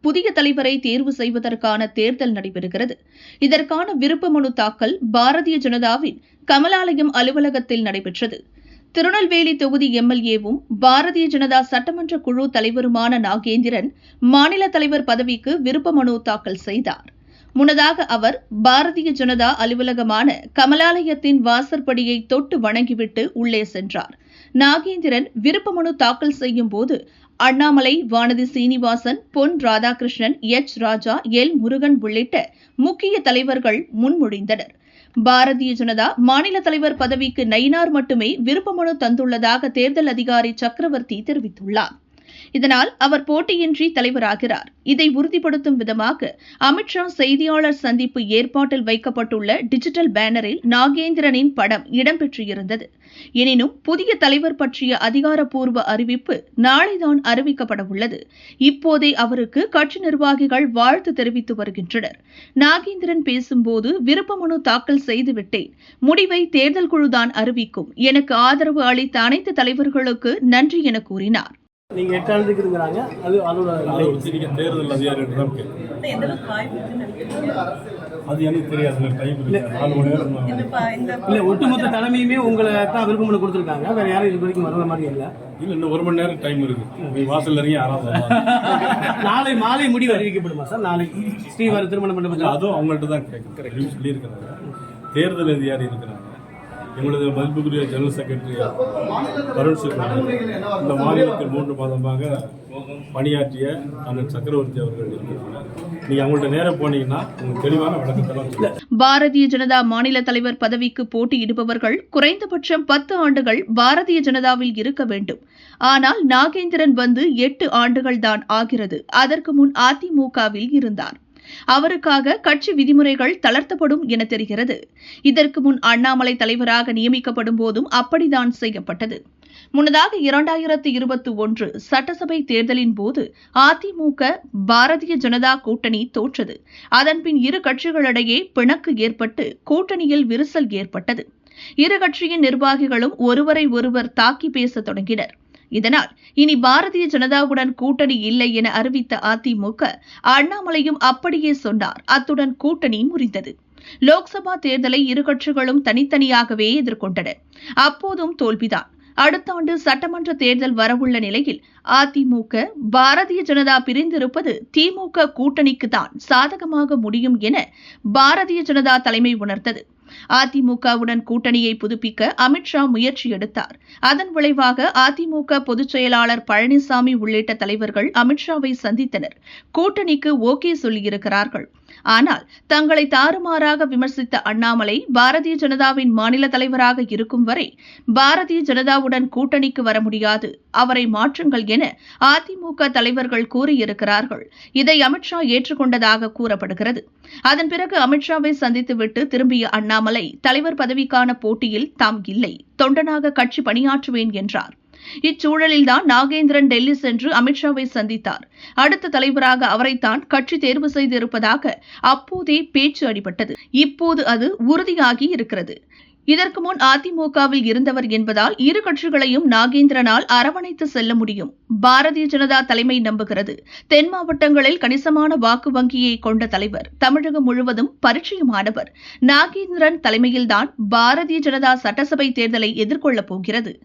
புதிய தலைவரை தேர்வு செய்வதற்கான தேர்தல் நடைபெறுகிறது. இதற்கான விருப்ப மனு தாக்கல் பாரதிய ஜனதாவின் கமலாலயம் அலுவலகத்தில் நடைபெற்றது. திருநெல்வேலி தொகுதி எம்எல்ஏவும் பாரதிய ஜனதா சட்டமன்ற குழு தலைவருமான நாகேந்திரன் மாநில தலைவர் பதவிக்கு விருப்ப மனு தாக்கல் செய்தார். முன்னதாக அவர் பாரதிய ஜனதா அலுவலகமான கமலாலயத்தின் வாசற்படியை தொட்டு வணங்கிவிட்டு உள்ளே சென்றார். நாகேந்திரன் விருப்ப மனு தாக்கல் செய்யும் போது அண்ணாமலை வானதி சீனிவாசன் பொன் ராதாகிருஷ்ணன் எச் ராஜா எல் முருகன் உள்ளிட்ட முக்கிய தலைவர்கள் முன்மொழிந்தனர். பாரதிய ஜனதா மாநில தலைவர் பதவிக்கு நயினார் மட்டுமே விருப்பமனு தந்துள்ளதாக தேர்தல் அதிகாரி சக்கரவர்த்தி தெரிவித்துள்ளார். இதனால் அவர் போட்டியின்றி தலைவராகிறார். இதை உறுதிப்படுத்தும் விதமாக அமித்ஷா செய்தியாளர் சந்திப்பு ஏற்பாட்டில் வைக்கப்பட்டுள்ள டிஜிட்டல் பேனரில் நாகேந்திரனின் படம் இடம்பெற்றிருந்தது. எனினும் புதிய தலைவர் பற்றிய அதிகாரப்பூர்வ அறிவிப்பு நாளைதான் அறிவிக்கப்பட உள்ளது. இப்போதே அவருக்கு கட்சி நிர்வாகிகள் வாழ்த்து தெரிவித்து வருகின்றனர். நாகேந்திரன் பேசும்போது விருப்ப மனு தாக்கல் செய்துவிட்டேன். முடிவை தேர்தல் குழுதான் அறிவிக்கும். எனக்கு ஆதரவு அளித்த அனைத்து தலைவர்களுக்கு நன்றி என கூறினார். நீங்க எட்டு ஆண்டுக்கு இருக்கிறாங்க அது அதோட தேர்தல் கேட்கணும் அது எனக்கு தெரியாது டைம் இல்லை. நாலு மணி நேரம் நான் இல்ல ஒட்டுமொத்த தலைமையுமே உங்களை தான் விருப்பம் கொடுத்துருக்காங்க. வேற யாரும் இது வரைக்கும் வர்ற மாதிரி இல்ல. இல்லை இன்னும் ஒரு மணி நேரம் டைம் இருக்கு. நீ வாசல்ல இறங்கி யாராவது நாளை மாலை முடிவு அறிவிக்கப்படுமா சார்? நாளை ஸ்ரீவாரி திருமண இல்லை மண்டபத்தில் அதுவும் அவங்கள்ட்ட தான் கேட்கணும் சொல்லியிருக்கிறாங்க தேர்தல் அதிகாரி இருக்கிறாங்க. எங்களது மதிப்புக்குரிய ஜெனரல் செக்ரட்டரி வருண் சுப்ரமணியன் இந்த மாநிலத்தில் மூன்று மாதமாக பணியாற்றிய அண்ணன் சக்கரவர்த்தி அவர்கள் நீங்க அவங்கள்ட்ட நேரம் போனீங்கன்னா உங்களுக்கு தெளிவான விளக்கத்தெல்லாம் பாரதிய ஜனதா மாநில தலைவர் பதவிக்கு போட்டியிடுபவர்கள் குறைந்தபட்சம் பத்து ஆண்டுகள் பாரதிய ஜனதாவில் இருக்க வேண்டும். ஆனால் நாகேந்திரன் வந்து எட்டு ஆண்டுகள் தான் ஆகிறது. அதற்கு முன் அதிமுகவில் இருந்தார். அவருக்காக கட்சி விதிமுறைகள் தளர்த்தப்படும் என தெரிகிறது. இதற்கு முன் அண்ணாமலை தலைவராக நியமிக்கப்படும் போதும் அப்படித்தான் செய்யப்பட்டது. முன்னதாக இரண்டாயிரத்து இருபத்தி ஒன்று சட்டசபை தேர்தலின் போது அதிமுக பாரதிய ஜனதா கூட்டணி தோற்றது. அதன்பின் இரு கட்சிகளிடையே பிணக்கு ஏற்பட்டு கூட்டணியில் விரிசல் ஏற்பட்டது. இரு கட்சியின் நிர்வாகிகளும் ஒருவரை ஒருவர் தாக்கி பேசத் தொடங்கினர். இதனால் இனி பாரதிய ஜனதாவுடன் கூட்டணி இல்லை என அறிவித்த அதிமுக அண்ணாமலையும் அப்படியே சொன்னார். அத்துடன் கூட்டணி முறிந்தது. லோக்சபா தேர்தலை இரு கட்சிகளும் தனித்தனியாகவே எதிர்கொண்டன. அப்போதும் தோல்விதான். அடுத்த ஆண்டு சட்டமன்ற தேர்தல் வரவுள்ள நிலையில் அதிமுக பாரதிய ஜனதா பிரிந்திருப்பது திமுக கூட்டணிக்கு தான் சாதகமாக முடியும் என பாரதிய ஜனதா தலைமை உணர்ந்தது. அதிமுகவுடன் கூட்டணியை புதுப்பிக்க அமித்ஷா முயற்சி எடுத்தார். அதன் விளைவாக அதிமுக பொதுச் செயலாளர் பழனிசாமி உள்ளிட்ட தலைவர்கள் அமித்ஷாவை சந்தித்தனர். கூட்டணிக்கு ஓகே சொல்லியிருக்கிறார்கள். ஆனால் தங்களை தாறுமாறாக விமர்சித்த அண்ணாமலை பாரதிய ஜனதாவின் மாநில தலைவராக இருக்கும் வரை பாரதிய ஜனதாவுடன் கூட்டணிக்கு வர முடியாது. அவரை மாற்றுங்கள் என அதிமுக தலைவர்கள் கூறியிருக்கிறார்கள். இதை அமித்ஷா ஏற்றுக்கொண்டதாக கூறப்படுகிறது. அதன் பிறகு அமித்ஷாவை சந்தித்துவிட்டு திரும்பிய அண்ணாமலை தலைவர் பதவிக்கான போட்டியில் தாம் இல்லை. தொண்டனாக கட்சி பணியாற்றுவேன் என்றார். இச்சூழலில்தான் நாகேந்திரன் டெல்லி சென்று அமித்ஷாவை சந்தித்தார். அடுத்த தலைவராக அவரைத்தான் கட்சி தேர்வு செய்திருப்பதாக அப்போதே பேச்சு அடிபட்டது. இப்போது அது உறுதியாகி இருக்கிறது. இதற்கு முன் அதிமுகவில் இருந்தவர் என்பதால் இரு கட்சிகளையும் நாகேந்திரனால் அரவணைத்து செல்ல முடியும். பாரதிய ஜனதா தலைமை நம்புகிறது. தென் மாவட்டங்களில் கணிசமான வாக்கு வங்கியை கொண்ட தலைவர் தமிழகம் முழுவதும் பரிச்சயமானவர். நாகேந்திரன் தலைமையில்தான் பாரதிய ஜனதா சட்டசபை தேர்தலை எதிர்கொள்ளப் போகிறது.